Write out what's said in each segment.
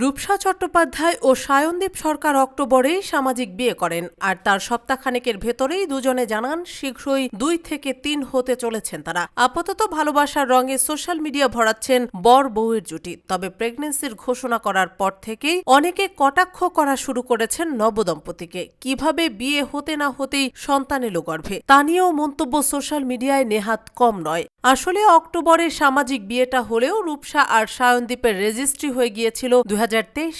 রূপসা চট্টোপাধ্যায় ও সায়নদীপ সরকার অক্টোবরেই সামাজিক বিয়ে করেন আর তার সপ্তাহখানেকের ভেতরেই দুজনে জানান, শীঘ্রই দুই থেকে তিন হতে চলেছেন তারা। আপাতত ভালোবাসার রঙে সোশ্যাল মিডিয়া ভরাচ্ছেন বর বউয়ের জুটি। তবে প্রেগনেন্সির ঘোষণা করার পর থেকেই অনেকে কটাক্ষ করা শুরু করেছেন নবদম্পতিকে। কীভাবে বিয়ে হতে না হতেই সন্তান এলো গর্ভে? তা নিয়েও মন্তব্য সোশ্যাল মিডিয়ায় নেহাত কম নয়। আসলে অক্টোবরে সামাজিক বিয়েটা হলেও রূপসা আর সায়নদীপের রেজিস্ট্রি হয়ে গিয়েছিল দুই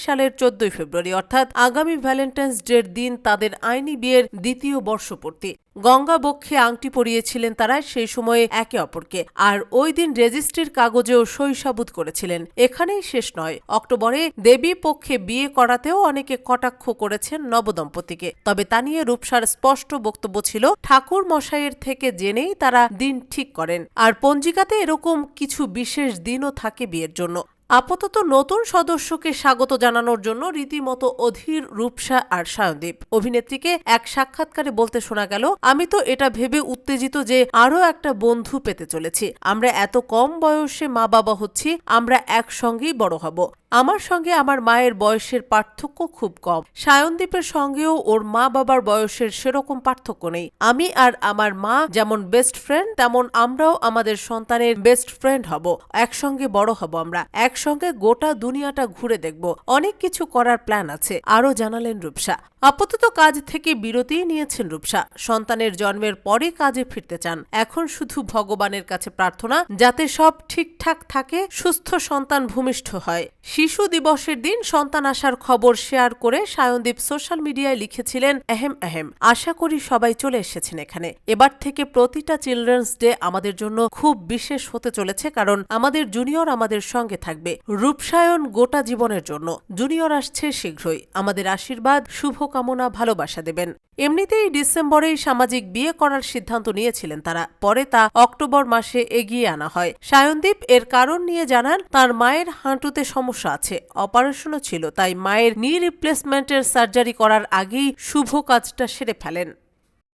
সালের চোদ্দই ফেব্রুয়ারি, অর্থাৎ আগামী ভ্যালেন্টাইন্স ডের দিন তাদের আইনি বিয়ের দ্বিতীয় বর্ষপূর্তি। গঙ্গা বক্ষে আংটি পরিয়েছিলেন তারা সেই সময়ে একে অপরকে, আর ওই দিন রেজিস্ট্রির কাগজেও সাবুত করেছিলেন। এখানেই শেষ নয়, অক্টোবরে দেবী পক্ষে বিয়ে করাতেও অনেকে কটাক্ষ করেছেন নবদম্পতিকে। তবে তা নিয়ে রূপসার স্পষ্ট বক্তব্য ছিল, ঠাকুর মশাইয়ের থেকে জেনেই তারা দিন ঠিক করেন, আর পঞ্জিকাতে এরকম কিছু বিশেষ দিনও থাকে বিয়ের জন্য। আপাতত নতুন সদস্যকে স্বাগত জানানোর জন্য রীতিমতো অধীর রূপসা আর সায়নদীপ। অভিনেত্রীকে এক সাক্ষাৎকারে বলতে শোনা গেল, আমি তো এটা ভেবে উত্তেজিত যে আরও একটা বন্ধু পেতে চলেছি। আমরা এত কম বয়সে মা বাবা হচ্ছি, আমরা একসঙ্গেই বড় হব। আমার সঙ্গে আমার মায়ের বয়সের পার্থক্য খুব কম। সায়নদীপের সঙ্গেও ওর মা বাবার বয়সের সেরকম পার্থক্য নেই। আমি আর আমার মা যেমন বেস্ট ফ্রেন্ড তেমন আমরাও আমাদের সন্তানের বেস্ট ফ্রেন্ড হব। একসঙ্গে বড় হব আমরা। একসঙ্গে গোটা দুনিয়াটা ঘুরে দেখব। অনেক কিছু করার প্ল্যান আছে। আরও জানালেন রূপসা। আপাতত কাজ থেকে বিরতি নিয়েছেন রূপসা। সন্তানের জন্মের পরে কাজে ফিরতে চান। এখন শুধু ভগবানের কাছে প্রার্থনা, যাতে সব ঠিকঠাক থাকে, সুস্থ সন্তান ভূমিষ্ঠ হয়। শিশু দিবসের দিন সন্তান আসার খবর শেয়ার করে সায়নদীপ সোশ্যাল মিডিয়ায় লিখেছিলেন এহেম এহেম। আশা করি সবাই চলে এসেছেন এখানে। এবার থেকে প্রতিটা চিলড্রেন্স ডে আমাদের জন্য খুব বিশেষ হতে চলেছে কারণ আমাদের জুনিয়র আমাদের সঙ্গে থাকবে। রূপসায়ন গোটা জীবনের জন্য। জুনিয়র আসছে শীঘ্রই। আমাদের আশীর্বাদ, শুভকামনা, ভালোবাসা দেবেন। এমনিতেই ডিসেম্বরেই সামাজিক বিয়ে করার সিদ্ধান্ত নিয়েছিলেন তারা। পরে তা অক্টোবর মাসে এগিয়ে আনা হয়। সায়নদীপ এর কারণ নিয়ে জানান, তার মায়ের হাঁটুতে সমস্যা আছে। অপারেশনও ছিল তাই মায়ের নি রিপ্লেসমেন্টের সার্জারি করার আগেই শুভ কাজটা সেরে ফেলেন।